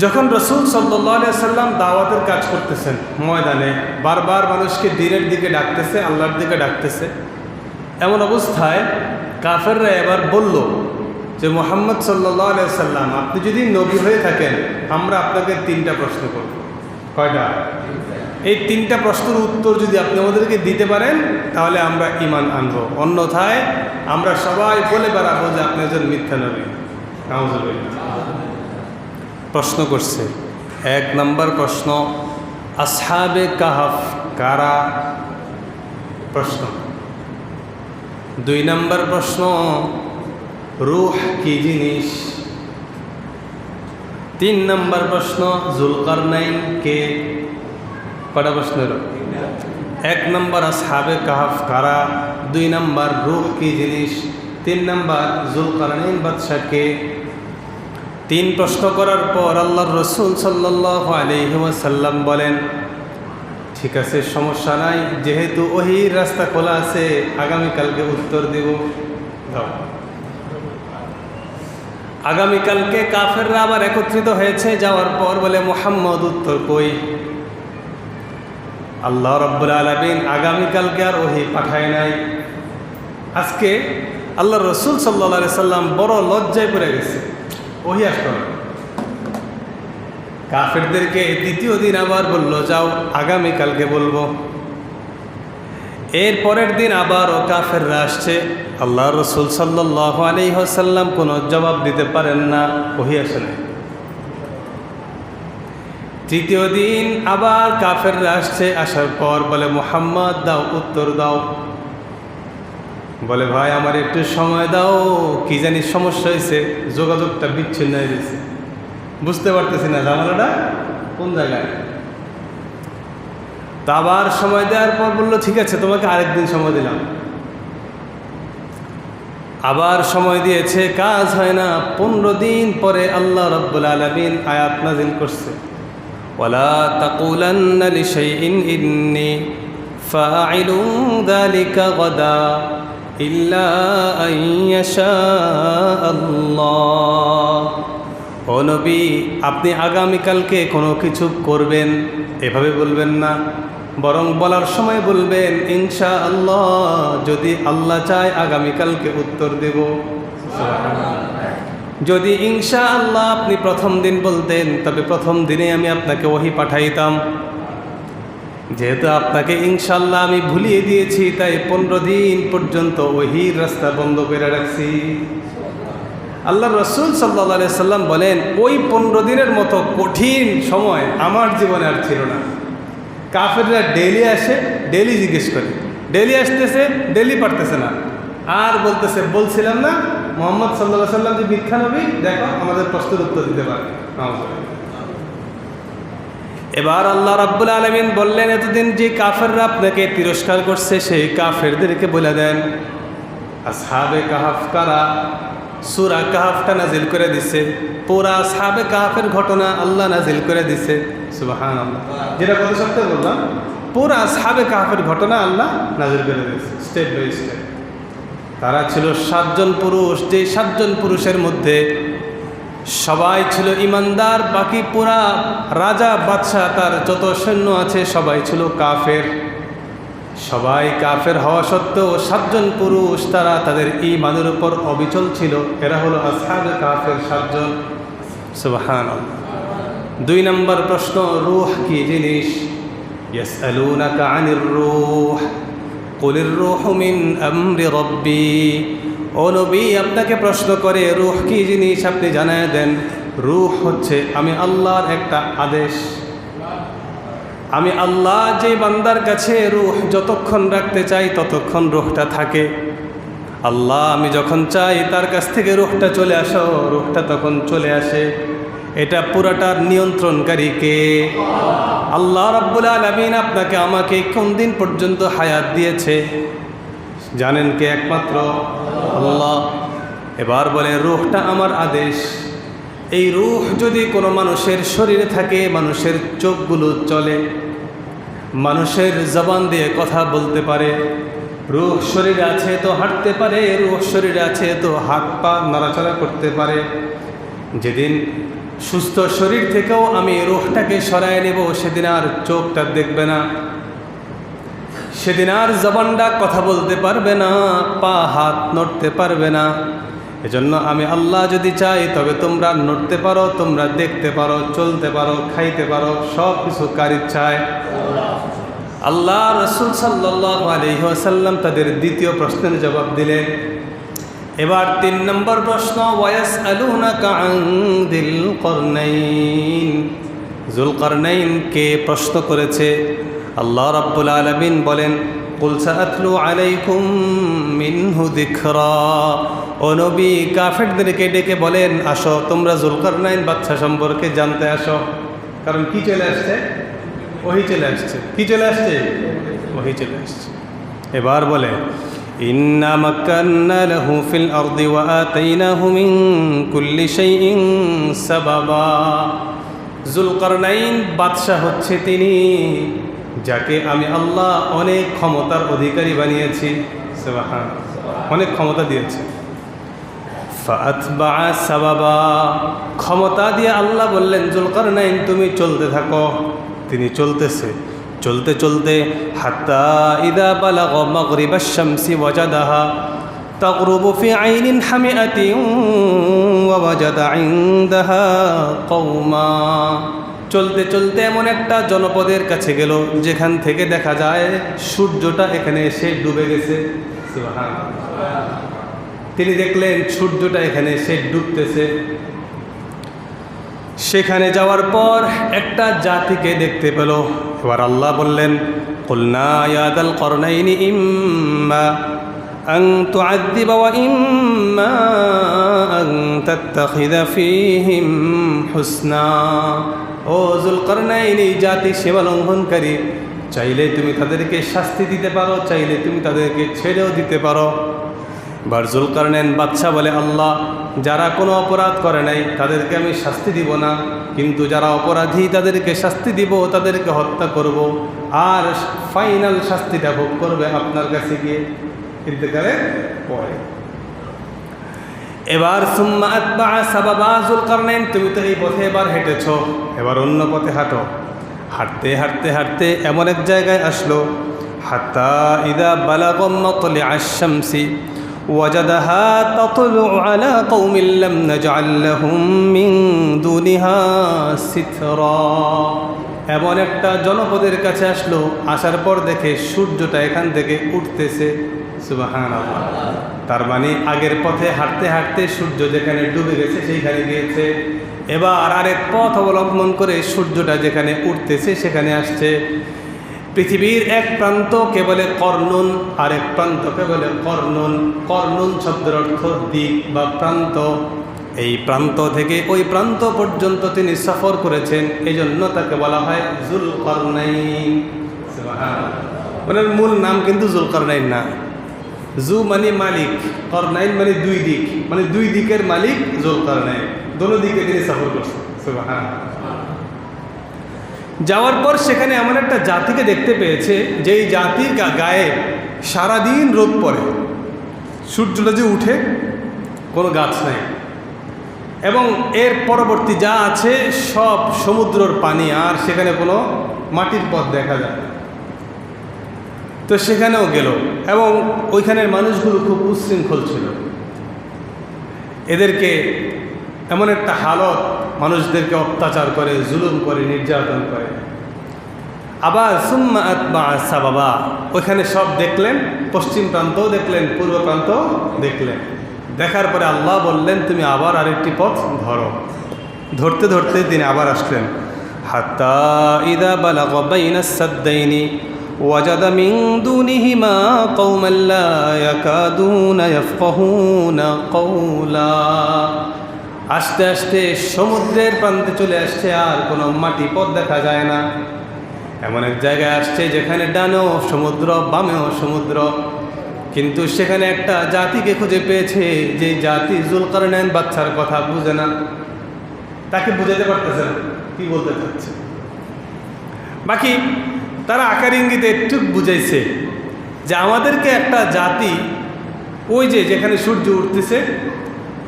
যখন রসুল সাল্লাম দাওয়াতের কাজ করতেছেন ময়দানে, বারবার মানুষকে দিনের দিকে ডাকতেছে, আল্লাহর দিকে ডাকতেছে, এমন অবস্থায় কাফেররা এবার বলল যে, মোহাম্মদ সাল্লাহ সাল্লাম আপনি যদি নবী হয়ে থাকেন, আমরা আপনাকে তিনটা প্রশ্ন করব। কয়টা? এই তিনটা প্রশ্নের উত্তর যদি আপনি আমাদেরকে দিতে পারেন, তাহলে আমরা ইমান আনব। অন্যথায় আমরা সবাই বলে বেড়াবো যে, আপনি একজন মিথ্যা নবী। প্রশ্ন করছে। এক নম্বর প্রশ্ন, আসহাবে কাহাফ কারা? প্রশ্ন। দুই নম্বর প্রশ্ন, রুহ কি জিনিস? তিন নম্বর প্রশ্ন, জুলকারনাইন কে? কটা প্রশ্ন এলো? এক নম্বর আসহাবে কাহাফ কারা? দুই নম্বর রুহ কি জিনিস? তিন নম্বর জুলকারনাইন বাদশাহ কে? তিন প্রশ্ন করার পর আল্লাহর রসুল সাল্লাহ আলহিহাসাল্লাম বলেন, ঠিক আছে, সমস্যা নাই, যেহেতু ওহির রাস্তা খোলা আছে, আগামীকালকে উত্তর দেব। আগামীকালকে কাফেররা আবার একত্রিত হয়েছে, যাওয়ার পর বলে, মোহাম্মদ উত্তর কই? আল্লাহ রব্বুল আলমিন আগামীকালকে আর ওহি পাঠায় নাই। আজকে আল্লাহ রসুল সাল্লা সাল্লাম বড় লজ্জায় পড়ে গেছে। ওহি আসতে হবে কাফেরদেরকে দ্বিতীয় দিন আবার বলল, যাও, আগামীকালকে বলব। এর পরের দিন আবারও কাফেররা আসছে। আল্লাহ রসুল সাল্লাহ আলিহাসাল্লাম কোনো জবাব দিতে পারেন না, ওহি আসে নাই। তৃতীয় দিন আবার কাফেররা আসছে, আসার পর বলে, মোহাম্মদ, দাও, উত্তর দাও। বলে, ভাই, আমার একটু সময় দাও, কি জানি সমস্যা হয়েছে, যোগাযোগটা বিচ্ছিন্ন হয়ে গেছে। বুঝতে পারতেছি না জামালাটা কোন জায়গায়? তা আবার সময় দেওয়ার পর বলল, ঠিক আছে, তোমাকে আরেকদিন সময় দিলাম। আবার সময় দিয়েছে, কাজ হয় না, পনেরো দিন পরে আল্লাহ রব্বুল আলমিন আয়াত নাজিল করছে। ওলা তাকুলান্না লিশাইইন ইন্নী ফাইলু যালিকা গাদা। ও নবী, আপনি আগামীকালকে কোনো কিছু করবেন, এভাবে বলবেন না। বরং বলার সময় বলবেন, ইনশা আল্লাহ, যদি আল্লাহ চায় আগামীকালকে উত্তর দেব। যদি ইনশা আল্লাহ আপনি প্রথম দিন বলতেন, তবে প্রথম দিনে আমি আপনাকে ওহি পাঠাইতাম। যেহেতু আপনাকে ইনশাল্লাহ আমি ভুলিয়ে দিয়েছি, তাই পনেরো দিন পর্যন্ত ওহির রাস্তা বন্ধ করে রাখছি। আল্লাহ রসুল সাল্লা সাল্লাম বলেন, ওই পনেরো দিনের মতো কঠিন সময় আমার জীবনে আর ছিল না। কাফেররা ডেলি আসে ডেলি জিজ্ঞেস করে। ডেলি আসতেছে ডেলি পারতেছে না। আর বলতেছে, বলছিলাম না, মোহাম্মদ সাল্লাহ সাল্লাম যে মিথ্যা নবী, দেখো আমাদের প্রশ্নের উত্তর দিতে পারে। এবার আল্লাহ রাব্বুল আলমিন বললেন, এতদিন যে কাফেররা আপনাকে তিরস্কার করছে, সেই কাফেরদেরকে বলে দেন, আসহাবে কাহাফ কারা? সুরা কাহাফটা নাজিল করে দিছে। পুরা সাবে কাহাফের ঘটনা আল্লাহ নাজিল করে দিছে। সুবাহান যেটা গত সপ্তাহে বললাম, পুরা সাবে কাহাফের ঘটনা আল্লাহ নাজিল করে দিছে স্টেপ বাই স্টেপ। তারা ছিল সাতজন পুরুষ যে সাতজন পুরুষের মধ্যে সবাই ছিল ইমানদার, বাকি পুরা রাজা, বাদশাহ, তার যত সৈন্য আছে সবাই ছিল কাফের। সবাই কাফের হওয়া সত্ত্বেও সাতজন পুরুষ তারা তাদের ইমানের উপর অবিচল ছিল। এরা হলো আসহাব কাফের সাতজন। সুবাহান দুই নম্বর প্রশ্ন, রুহ কি জিনিস? রুহ। কুলির রুহু মিন আমরি রব্বি। ও নবী, আপনাকে প্রশ্ন করে, রুহ কি জিনিস আপনি জানায় দেন? রুহ হচ্ছে, আমি আল্লাহর একটা আদেশ। আমি আল্লাহ যে বান্দার কাছে রুহ যতক্ষণ রাখতে চাই, ততক্ষণ রুহটা থাকে। আল্লাহ, আমি যখন চাই, তার কাছ থেকে রুহটা চলে আসো, রুহটা তখন চলে আসে। এটা পুরাটার নিয়ন্ত্রণকারী কে? আল্লাহ রাব্বুল আলমিন আপনাকে আমাকে কোন দিন পর্যন্ত হায়াত দিয়েছে? জানেন কে একমাত্র? আল্লাহ। এবার বলে, রুহটা আমার আদেশ। এই রুহ যদি কোনো মানুষের শরীরে থাকে, মানুষের চোখগুলো চলে, মানুষের জবান দিয়ে কথা বলতে পারে, রুহ শরীরে আছে তো হাঁটতে পারে, রুহ শরীরে আছে তো হাত পা নড়াচড়া করতে পারে। যেদিন সুস্থ শরীর থেকেও আমি রোহটাকে সরায় নেব, সেদিন আর চোখটা দেখবে না। সেদিন আর জবানটা কথা বলতে পারবে না, পা হাত নড়তে পারবে না। এজন্য আমি আল্লাহ যদি চাই, তবে তোমরা নড়তে পারো, তোমরা দেখতে পারো, চলতে পারো, খাইতে পারো, সব কিছু কার ইচ্ছায়। আল্লাহ রসুল সাল্লাহ আলহিহাসাল্লাম তাদের দ্বিতীয় প্রশ্নের জবাব দিলেন, এবার তিন নম্বর প্রশ্ন ওয়াস আলুনা দিল কর্নাইন জুলকর্নাইন কে প্রশ্ন করেছে? আল্লাহ রাব্বুল আলমিন বলেন, কুল সাআতলু আলাইকুম মিনহু যিকরা। ও নবী, কাফেরদেরকে ডেকে বলেন, আসো, তোমরা জুলকরনাইন বাচ্চা সম্পর্কে জানতে আসো। কারণ কি চলে আসছে? ওহি চলে আসছে। কি চলে আসছে? ওহি চলে আসছে। এবার বলে, ইন্না মাক্কান্না লাহু ফিল আরদি ওয়া আতাইনাহু মিন কুল্লি শাইইন সাবাবা। জুলকারনাইন বাদশাহ হচ্ছে তিনি। যাকে আমি আল্লাহ অনেক ক্ষমতার অধিকারী বানিয়েছি সুবহান অনেক ক্ষমতা দিয়েছি ফাতবা সাবাবা ক্ষমতা দিয়ে আল্লাহ বললেন জুলকারনাইন তুমি চলতে থাকো তিনি চলতেছে চলতে চলতে হাত্তা ইদা বালাগ মাগরিব শামসি ওয়াজাদাহা تغرب في عين حمئة ووجد عندها قوما চলতে চলতে এমন একটা জনপদের কাছে গেল যেখান থেকে দেখা যায় সূর্যটা এখানে এসে ডুবে গেছে তিনি দেখলেন সূর্যটা এখানে এসে ডুবতেছে সেখানে যাওয়ার পর একটা জাতিকে দেখতে পেল এবার আল্লাহ বললেন কলনা ইয়াদাল করনাইনি ইম্মা أن تعذب وإما أن تتخذ فيهم حسنا ও জুলকরনাইন এই জাতি সেবা লঙ্ঘনকারী, চাইলে তুমি তাদেরকে শাস্তি দিতে পারো, চাইলে তুমি তাদেরকে ছেড়েও দিতে পারো। এবার জুলকারনেন বাচ্চা বলে, আল্লাহ, যারা কোনো অপরাধ করে নাই, তাদেরকে আমি শাস্তি দিব না, কিন্তু যারা অপরাধী তাদেরকে শাস্তি দিব, তাদেরকে হত্যা করব। আর ফাইনাল শাস্তিটা ভোগ করবে আপনার কাছে গিয়ে, ইন্তেকালের পরে। এবার সুম্মা তুমি তো এই পথে এবার হেঁটেছ। এবার অন্য পথে হাঁটো। হাঁটতে হাঁটতে হাঁটতে এমন এক জায়গায় আসলো। হাতা এমন একটা জনপদের কাছে আসলো। আসার পর দেখে সূর্যটা এখান থেকে উঠতেছে। তার মানে আগের পথে হাঁটতে হাঁটতে সূর্য যেখানে ডুবে গেছে সেইখানে গিয়েছে। এবার আরেক পথ অবলম্বন করে সূর্যটা যেখানে উঠতেছে সেখানে আসছে। পৃথিবীর এক প্রান্তকে বলে কর্ণন, আরেক প্রান্তকে বলে কর্ণন। কর্ণন শব্দের অর্থ দিক বা প্রান্ত। এই প্রান্ত থেকে ওই প্রান্ত পর্যন্ত তিনি সফর করেছেন। এই জন্য তাকে বলা হয় জুল কর্নাইন ওনার মূল নাম কিন্তু জুল কর্নাইন না। জু মানে মালিক করনাইন মানে দুই দিক মানে দুই দিকের মালিক জুল কর্নাইন দোনো দিকে তিনি সফর করছেন যাওয়ার পর সেখানে এমন একটা জাতিকে দেখতে পেয়েছে, যেই জাতির গায়ে সারাদিন রোদ পড়ে। সূর্যটা যে উঠে, কোনো গাছ নাই। এবং এর পরবর্তী যা আছে, সব সমুদ্রর পানি, আর সেখানে কোনো মাটির পথ দেখা যায় তো সেখানেও গেল এবং ওইখানের মানুষগুলো খুব উচ্ছৃঙ্খল ছিল। এদেরকে এমন একটা হালত মানুষদেরকে অত্যাচার করে, জুলুম করে, নির্যাতন করে। আবার সুম্মা আতবা আসা বাবা ওইখানে সব দেখলেন, পশ্চিম প্রান্তও দেখলেন, পূর্ব প্রান্তও দেখলেন। দেখার পরে আল্লাহ বললেন, তুমি আবার আরেকটি পথ ধরো। ধরতে ধরতে তিনি আবার আসলেন। হাত্তা ইদা বালাগ বাইনা সাদ্দাইনি وجد من دونهما قوما لا يكادون يفقهون قولا আস্তে আস্তে সমুদ্রের প্রান্তে চলে আসছে আর কোনো মাটি পথ দেখা যায় না এমন এক জায়গায় আসছে যেখানে ডানেও সমুদ্র বামেও সমুদ্র কিন্তু সেখানে একটা জাতিকে খুঁজে পেয়েছে যে জাতি জুলকারনায়ন বাচ্চার কথা বুঝে না তাকে বুঝাতে পারতেছে না কি বলতে চাচ্ছে বাকি তারা আকার ইঙ্গিতে একটু বুঝাইছে যে আমাদেরকে একটা জাতি, ওই যে যেখানে সূর্য উঠতেছে,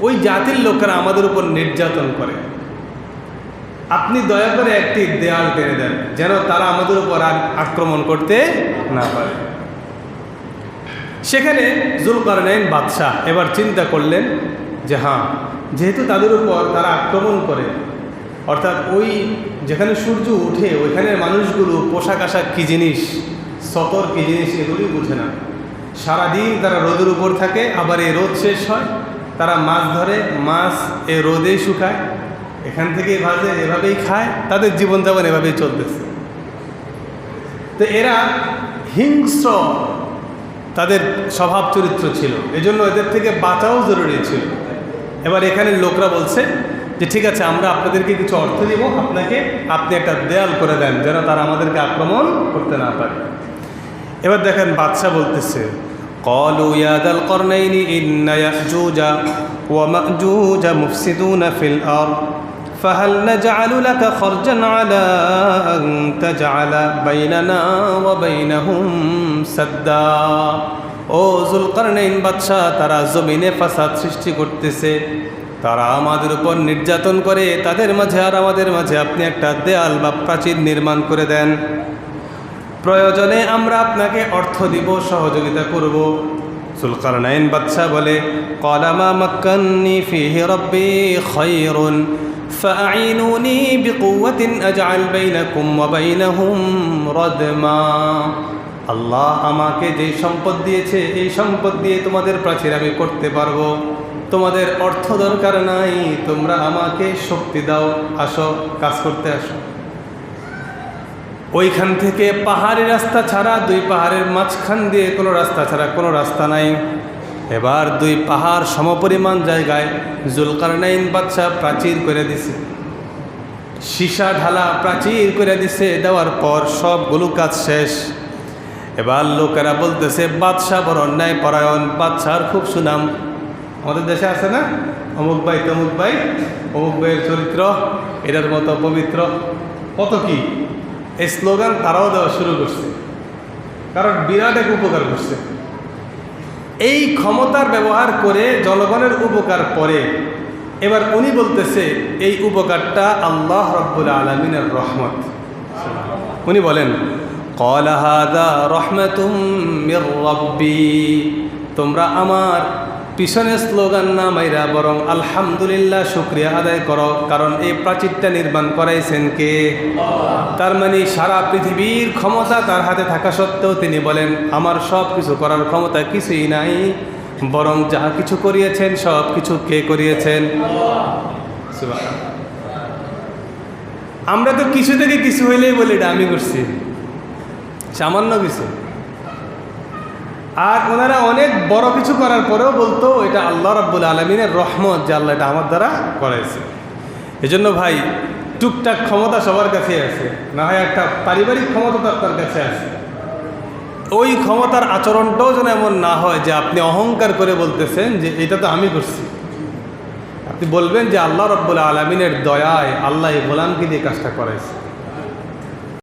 ওই জাতির লোকেরা আমাদের উপর নির্যাতন করে। আপনি দয়া করে একটি দেয়াল টেনে দেন, যেন তারা আমাদের উপর আর আক্রমণ করতে না পারে। সেখানে জুলকারনাইন বাদশাহ এবার চিন্তা করলেন যে হ্যাঁ যেহেতু তাদের উপর তারা আক্রমণ করে অর্থাৎ ওই যেখানে সূর্য উঠে ওইখানের মানুষগুলো পোশাক আশাক কী জিনিস, সতর কী জিনিস এগুলি বুঝে না। সারাদিন তারা রোদের উপর থাকে, আবার এই রোদ শেষ হয়, তারা মাছ ধরে, মাছ এ রোদেই শুকায়, এখান থেকেই ভাজে, এভাবেই খায়, তাদের জীবনযাপন এভাবেই চলতেছে। তো এরা হিংস্র তাদের স্বভাব চরিত্র ছিল, এজন্য এদের থেকে বাঁচাও জরুরি ছিল। এবার এখানে লোকরা বলছে যে ঠিক আছে আমরা আপনাদেরকে কিছু অর্থ দিব আপনাকে আপনি একটা দেয়াল করে দেন যেন তারা আমাদেরকে আক্রমণ করতে না পারে এবার দেখেন বাদশাহ বলতেছে قالوا يا ذا القرنين إن يأجوج ومأجوج مفسدون في الأرض فهل نجعل لك خرجا على أن تجعل بيننا وبينهم سدا ও জুলকারনাইন বাদশাহ তারা জমিনে ফাসাদ সৃষ্টি করতেছে তারা আমাদের উপর নির্যাতন করে তাদের মাঝে আর আমাদের মাঝে আপনি একটা দেয়াল বা প্রাচীর নির্মাণ করে দেন প্রয়োজনে আমরা আপনাকে অর্থ দিব সহযোগিতা করব সুলকারনাইন বাদশাহ বলে কলামা মাক্কান্নি ফিহি রব্বি খৈরুন فأعينوني بقوة أجعل بينكم وبينهم ردما আল্লাহ আমাকে যে সম্পদ দিয়েছে এই সম্পদ দিয়ে তোমাদের প্রাচীর আমি করতে পারবো তোমাদের অর্থ দরকার নাই, তোমরা আমাকে শক্তি দাও, আসো, কাজ করতে আসো। ওইখান থেকে পাহাড়ি রাস্তা ছাড়া, দুই পাহাড়ের মাঝখান দিয়ে কোনো রাস্তা ছাড়া কোনো রাস্তা নাই। এবার দুই পাহাড় সমপরিমাণ জায়গায় জুলকারনাইন বাদশাহ প্রাচীর করে দিছে। সীসা ঢালা প্রাচীর করে দিছে, দেওয়ার পর সবগুলো কাজ শেষ। এবার লোকেরা বলতেছে, বাদশাহ বড় অন্যায় পরায়ণ বাদশাহর খুব সুনাম। আমাদের দেশে আছে না? অমুক ভাই, তমুক ভাই, অমুক ভাইয়ের চরিত্র, এটার মতো পবিত্র। কত কি? এই স্লোগান তারাও দেওয়া শুরু করছে। কারণ বিরাট এক উপকার করছে। এই ক্ষমতার ব্যবহার করে জনগণের উপকার পরে, এবার উনি বলতেছে, এই উপকারটা আল্লাহ রব্বুল আলমিনের রহমত। উনি বলেন কলাহাদা রহমতুম তোমরা আমার পিছনে স্লোগান না মাইরা বরং আলহামদুলিল্লাহ শুক্রিয়া আদায় করো, কারণ এই প্রাচীরটা নির্মাণ করাইছেন কে? তার মানে সারা পৃথিবীর ক্ষমতা তার হাতে থাকা সত্ত্বেও তিনি বলেন, আমার সব কিছু করার ক্ষমতা কিছুই নাই, বরং যা কিছু করিয়েছেন, সব কিছু কে করিয়েছেন? আমরা তো কিছু থেকে কিছু হইলেই বলি এটা আমি করছি। সামান্য কিছু। আর ওনারা অনেক বড় কিছু করার পরেও বলতো, এটা আল্লাহ রাব্বুল আলমিনের রহমত যে আল্লাহ এটা আমার দ্বারা করাইছে। এজন্য ভাই, টুকটাক ক্ষমতা সবার কাছে আছে। না হয় একটা পারিবারিক ক্ষমতা তো আপনার কাছে আছে। ওই ক্ষমতার আচরণটাও যেন এমন না হয় যে আপনি অহংকার করে বলতেছেন যে এটা তো আমি করছি। আপনি বলবেন যে আল্লাহ রব্বুল আলমিনের দয়ায় আল্লাহ এই গোলামকে দিয়ে কাজটা করাইছে।